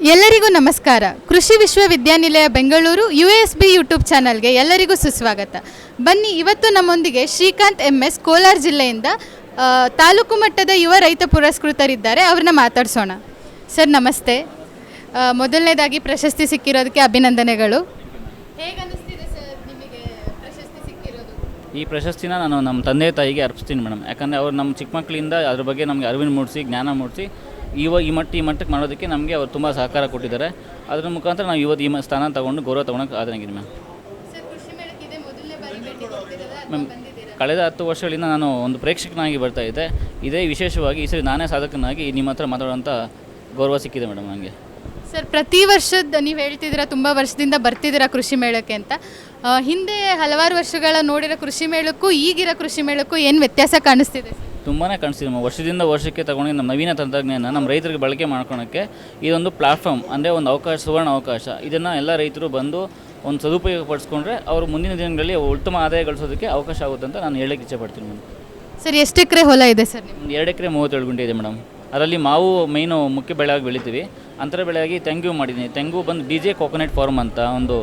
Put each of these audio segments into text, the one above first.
ಎಲ್ಲರಿಗೂ ನಮಸ್ಕಾರ. ಕೃಷಿ ವಿಶ್ವವಿದ್ಯಾನಿಲಯ Bengaluru U S B YouTube ಚಾನಲ್ಗೆ ಎಲ್ಲರಿಗೂ ಸುಸ್ವಾಗತ. ಬನ್ನಿ ಇವತ್ತು ನಮ್ಮೊಂದಿಗೆ ಶ್ರೀಕಾಂತ್ ಎಂ ಎಸ್ ಕೋಲಾರ ಜಿಲ್ಲೆಯಿಂದ ತಾಲೂಕು ಮಟ್ಟದ ಯುವ ರೈತ ಪುರಸ್ಕೃತರಿದ್ದಾರೆ. ಅವ್ರನ್ನ ಮಾತಾಡ್ಸೋಣ. ಸರ್, ನಮಸ್ತೆ. ಮೊದಲನೇದಾಗಿ ಪ್ರಶಸ್ತಿ ಸಿಕ್ಕಿರೋದಕ್ಕೆ ಅಭಿನಂದನೆಗಳು. ಸರ್ ಪ್ರಶಸ್ತಿ ಸಿಕ್ಕಿರೋದು? ಈ ಪ್ರಶಸ್ತಿನ ನಾನು ನಮ್ಮ ತಂದೆ ತಾಯಿಗೆ ಅರ್ಪಿಸ್ತೀನಿ ಮೇಡಮ್. ಯಾಕಂದರೆ ಅವ್ರು ನಮ್ಮ ಚಿಕ್ಕ ಮಕ್ಕಳಿಂದ ಅದ್ರ ಬಗ್ಗೆ ನಮಗೆ ಅರಿವಿನ ಮೂಡಿಸಿ, ಜ್ಞಾನ ಮೂಡಿಸಿ ಇವ ಈ ಮಟ್ಟ ಈ ಮಟ್ಟಕ್ಕೆ ಮಾಡೋದಕ್ಕೆ ನಮಗೆ ಅವರು ತುಂಬ ಸಹಕಾರ ಕೊಟ್ಟಿದ್ದಾರೆ. ಅದರ ಮುಖಾಂತರ ನಾವು ಇವತ್ತು ಈ ಮ- ಸ್ಥಾನ ತಗೊಂಡು ಗೌರವ ತೊಗೊಳಕ್ಕೆ ಆದಂಗಿದೆ ಮ್ಯಾಮ್. ಮ್ಯಾಮ್ ಕಳೆದ ಹತ್ತು ವರ್ಷಗಳಿಂದ ನಾನು ಒಂದು ಪ್ರೇಕ್ಷಕನಾಗಿ ಬರ್ತಾ ಇದ್ದೆ. ಇದೇ ವಿಶೇಷವಾಗಿ ಈ ಸರಿ ನಾನೇ ಸಾಧಕನಾಗಿ ನಿಮ್ಮ ಹತ್ರ ಮಾತಾಡೋಂಥ ಗೌರವ ಸಿಕ್ಕಿದೆ ಮೇಡಮ್ ನನಗೆ. ಸರ್ ಪ್ರತಿ ವರ್ಷದ ನೀವು ಹೇಳ್ತಿದ್ದೀರಾ ತುಂಬ ವರ್ಷದಿಂದ ಬರ್ತಿದ್ದೀರಾ ಕೃಷಿ ಮೇಳಕ್ಕೆ ಅಂತ. ಹಿಂದೆ ಹಲವಾರು ವರ್ಷಗಳ ನೋಡಿರೋ ಕೃಷಿ ಮೇಳಕ್ಕೂ ಈಗಿರೋ ಕೃಷಿ ಮೇಳಕ್ಕೂ ಏನು ವ್ಯತ್ಯಾಸ ಕಾಣಿಸ್ತಿದೆ? ತುಂಬಾ ಕಾಣಿಸ್ತಿದೆ ಮ್ಯಾಮ್. ವರ್ಷದಿಂದ ವರ್ಷಕ್ಕೆ ತಗೊಂಡು ನಮ್ಮ ನವೀನ ತಂತ್ರಜ್ಞಾನ ನಮ್ಮ ರೈತರಿಗೆ ಬಳಕೆ ಮಾಡ್ಕೊಳೋಕ್ಕೆ ಇದೊಂದು ಪ್ಲಾಟ್ಫಾರ್ಮ್ ಅಂದರೆ ಒಂದು ಅವಕಾಶ ಸುವರ್ಣ ಅವಕಾಶ. ಇದನ್ನು ಎಲ್ಲ ರೈತರು ಬಂದು ಒಂದು ಸದುಪಯೋಗ ಪಡಿಸ್ಕೊಂಡ್ರೆ ಅವರು ಮುಂದಿನ ದಿನಗಳಲ್ಲಿ ಉತ್ತಮ ಆದಾಯ ಗಳಿಸೋದಕ್ಕೆ ಅವಕಾಶ ಆಗುತ್ತೆ ಅಂತ ನಾನು ಹೇಳಕ್ಕೆ ಇಚ್ಛೆಪಡ್ತೀನಿ ಮೇಡಮ್. ಸರ್ ಎಷ್ಟು ಎಕರೆ ಹೊಲ ಇದೆ ಸರ್ ನಿಮ್ಮದು ಎರಡು ಎಕರೆ ಮೂವತ್ತೇಳು ಗುಂಟೆ ಇದೆ ಮೇಡಮ್. ಅದರಲ್ಲಿ ಮಾವು ಮೈನು ಮುಖ್ಯ ಬೆಳೆಯಾಗಿ ಬೆಳಿತೀವಿ. ಅಂತರ ಬೆಳೆಯಾಗಿ ತೆಂಗು ಮಾಡಿದ್ದೀನಿ ತೆಂಗು ಬಂದು ಡಿ ಜೆ ಕೋಕೋನಟ್ ಫಾರ್ಮ್ ಅಂತ ಒಂದು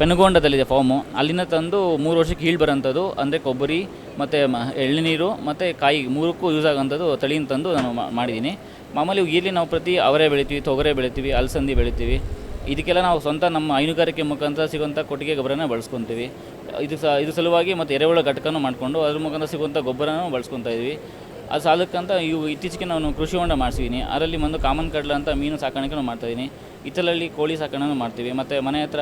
ಪೆನುಗೊಂಡದಲ್ಲಿದೆ ಫಾರ್ಮು. ಅಲ್ಲಿಂದ ತಂದು ಮೂರು ವರ್ಷಕ್ಕೆ ಹೀಳು ಬರೋಂಥದ್ದು, ಅಂದರೆ ಕೊಬ್ಬರಿ, ಮತ್ತು ಮ ಎಳ್ನೀರು ಮತ್ತು ಕಾಯಿ ಮೂರಕ್ಕೂ ಯೂಸ್ ಆಗೋಂಥದ್ದು ತಳಿನ ತಂದು ನಾನು ಮಾಡಿದ್ದೀನಿ. ಮಾಮೂಲಿ ಇಲ್ಲಿ ನಾವು ಪ್ರತಿ ಅವರೆ ಬೆಳಿತೀವಿ, ತೊಗರೆ ಬೆಳಿತೀವಿ, ಅಲಸಂದಿ ಬೆಳಿತೀವಿ. ಇದಕ್ಕೆಲ್ಲ ನಾವು ಸ್ವಂತ ನಮ್ಮ ಹೈನುಗಾರಿಕೆ ಮುಖಾಂತರ ಸಿಗುವಂಥ ಕೊಟ್ಟಿಗೆ ಗೊಬ್ಬರನ ಬಳಸ್ಕೊತೀವಿ. ಇದು ಸ, ಇದು ಸಲುವಾಗಿ ಮತ್ತು ಎರೆಹುಳ ಘಟಕನೂ ಮಾಡಿಕೊಂಡು ಅದ್ರ ಮುಖಾಂತರ ಸಿಗುವಂಥ ಗೊಬ್ಬರನೂ ಬಳಸ್ಕೊತಾ ಇದ್ವಿ. ಅದು ಸಾಲಕ್ಕಂತ ಇವು ಇತ್ತೀಚೆಗೆ ನಾನು ಕೃಷಿ ಹೊಂಡ ಮಾಡಿಸಿದ್ದೀನಿ. ಅದರಲ್ಲಿ ಒಂದು ಕಾಮನ್ ಕಡ್ಲ ಅಂತ ಮೀನು ಸಾಕಾಣಿಕೆನೂ ಮಾಡ್ತಾಯಿದ್ದೀನಿ ಇತ್ತಲಲ್ಲಿ ಕೋಳಿ ಸಾಕಾಣೆನೂ ಮಾಡ್ತೀವಿ. ಮತ್ತು ಮನೆ ಹತ್ರ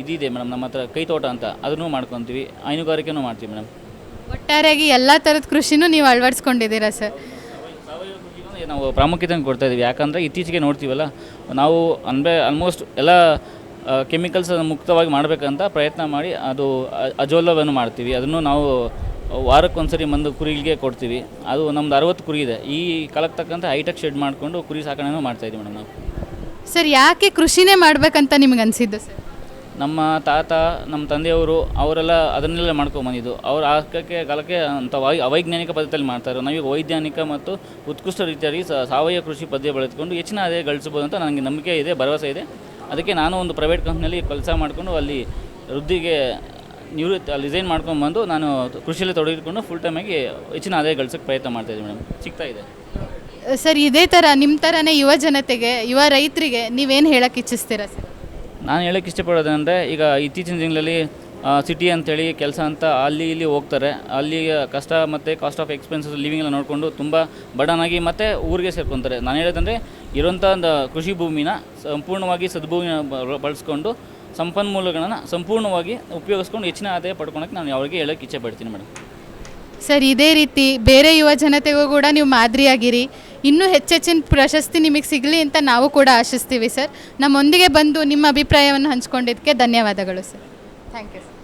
ಇದಿದೆ ಮೇಡಮ್ ನಮ್ಮ ಹತ್ರ ಕೈ ತೋಟ ಅಂತ. ಅದನ್ನು ಮಾಡ್ಕೊತೀವಿ ಹೈನುಗಾರಿಕೆನೂ ಮಾಡ್ತೀವಿ ಮೇಡಮ್. ಒಟ್ಟಾರೆಯಾಗಿ ಎಲ್ಲ ಥರದ ಕೃಷಿನೂ ನೀವು ಅಳವಡಿಸ್ಕೊಂಡಿದ್ದೀರಾ ಸರ್? ಸಾವಯವ ಕೃಷಿಗೆ ನಾವು ಪ್ರಾಮುಖ್ಯತೆ ಕೊಡ್ತಾ ಇದ್ದೀವಿ. ಯಾಕಂದರೆ ಇತ್ತೀಚೆಗೆ ನೋಡ್ತೀವಲ್ಲ ನಾವು ಅಂದರೆ ಆಲ್ಮೋಸ್ಟ್ ಎಲ್ಲ ಕೆಮಿಕಲ್ಸ್ ಮುಕ್ತವಾಗಿ ಮಾಡಬೇಕಂತ ಪ್ರಯತ್ನ ಮಾಡಿ ಅದು ಅಜೋಲವನ್ನು ಮಾಡ್ತೀವಿ. ಅದನ್ನು ನಾವು ವಾರಕ್ಕೊಂದ್ಸರಿ ಮಂದು ಕುರಿಗಳಿಗೆ ಕೊಡ್ತೀವಿ. ಅದು ನಮ್ದು ಅರವತ್ತು ಕುರಿ ಇದೆ. ಈ ಕಾಲಕ್ಕೆ ತಕ್ಕಂತೆ ಹೈಟೆಕ್ ಶೆಡ್ ಮಾಡಿಕೊಂಡು ಕುರಿ ಸಾಕಣೆನೂ ಮಾಡ್ತಾಯಿದ್ದೀವಿ ಮೇಡಮ್ ನಾವು. ಸರ್ ಯಾಕೆ ಕೃಷಿನೇ ಮಾಡಬೇಕಂತ ನಿಮ್ಗೆ ಅನಿಸಿದ್ದು ಸರ್? ನಮ್ಮ ತಾತ, ನಮ್ಮ ತಂದೆಯವರು ಅವರೆಲ್ಲ ಅದನ್ನೆಲ್ಲ ಮಾಡ್ಕೊಂಬಂದಿದ್ದು ಅವ್ರು ಆಕಕ್ಕೆ ಕಾಲಕ್ಕೆ ಅಂತ ವೈ- ಅವೈಜ್ಞಾನಿಕ ಪದ್ಧತಿಯಲ್ಲಿ ಮಾಡ್ತಾರೆ. ನಾವೀಗ ವೈಜ್ಞಾನಿಕ ಮತ್ತು ಉತ್ಕೃಷ್ಟ ರೀತಿಯಾಗಿ ಸಾವಯವ ಕೃಷಿ ಪದ್ಧತಿ ಬೆಳೆದುಕೊಂಡು ಹೆಚ್ಚಿನ ಆದಾಯ ಗಳಿಸ್ಬೋದು ಅಂತ ನನಗೆ ನಂಬಿಕೆ ಇದೆ, ಭರವಸೆ ಇದೆ. ಅದಕ್ಕೆ ನಾನು ಒಂದು ಪ್ರೈವೇಟ್ ಕಂಪ್ನಿಯಲ್ಲಿ ಕೆಲಸ ಮಾಡಿಕೊಂಡು ಅಲ್ಲಿ ವೃದ್ಧಿಗೆ ನಿವೃತ್ತಿ ಅಲ್ಲಿ ರಿಸೈನ್ ಮಾಡ್ಕೊಂಬಂದು ನಾನು ಕೃಷಿಯಲ್ಲಿ ತೊಡಗಿಕೊಂಡು ಫುಲ್ ಟೈಮಾಗಿ ಹೆಚ್ಚಿನ ಆದಾಯ ಗಳಿಸೋಕ್ಕೆ ಪ್ರಯತ್ನ ಮಾಡ್ತಾಯಿದ್ದೀನಿ ಮೇಡಮ್. ಸಿಗ್ತಾ ಇದೆ. ಸರ್, ಇದೇ ಥರ ನಿಮ್ಮ ಥರನೇ ಯುವ ಜನತೆಗೆ, ಯುವ ರೈತರಿಗೆ ನೀವೇನು ಹೇಳಕ್ಕೆ ಇಚ್ಛಿಸ್ತೀರಾ ಸರ್? ನಾನು ಹೇಳೋಕೆ ಇಷ್ಟಪಡೋದಂದರೆ ಈಗ ಇತ್ತೀಚಿನ ದಿನಗಳಲ್ಲಿ ಸಿಟಿ ಅಂತೇಳಿ ಕೆಲಸ ಅಂತ ಅಲ್ಲಿ ಇಲ್ಲಿ ಹೋಗ್ತಾರೆ. ಅಲ್ಲಿ ಕಷ್ಟ ಮತ್ತು ಕಾಸ್ಟ್ ಆಫ್ ಎಕ್ಸ್ಪೆನ್ಸಸ್ ಲಿವಿಂಗ್ ಎಲ್ಲ ನೋಡಿಕೊಂಡು ತುಂಬ ಬಡನಾಗಿ ಮತ್ತು ಊರಿಗೆ ಸೇರ್ಕೊತಾರೆ. ನಾನು ಹೇಳೋದಂದರೆ ಇರೋಂಥ ಒಂದು ಕೃಷಿ ಭೂಮಿನ ಸಂಪೂರ್ಣವಾಗಿ ಸದ್ಭೂಮಿನ ಬಳಸ್ಕೊಂಡು ಸಂಪನ್ಮೂಲಗಳನ್ನು ಸಂಪೂರ್ಣವಾಗಿ ಉಪಯೋಗಿಸ್ಕೊಂಡು ಹೆಚ್ಚಿನ ಆದಾಯ ಪಡ್ಕೊಳಕ್ಕೆ ನಾನು ಯಾವಾಗ ಹೇಳೋಕ್ಕೆ ಇಚ್ಛೆ ಪಡ್ತೀನಿ ಮೇಡಮ್. ಸರ್, ಇದೇ ರೀತಿ ಬೇರೆ ಯುವ ಜನತೆಗೂ ಕೂಡ ನೀವು ಮಾದರಿಯಾಗಿರಿ. ಇನ್ನೂ ಹೆಚ್ಚೆಚ್ಚಿನ ಪ್ರಶಸ್ತಿ ನಿಮಗೆ ಸಿಗಲಿ ಅಂತ ನಾವು ಕೂಡ ಆಶಿಸ್ತೀವಿ ಸರ್. ನಮ್ಮೊಂದಿಗೆ ಬಂದು ನಿಮ್ಮ ಅಭಿಪ್ರಾಯವನ್ನು ಹಂಚ್ಕೊಂಡಿದ್ದಕ್ಕೆ ಧನ್ಯವಾದಗಳು ಸರ್. Thank you sir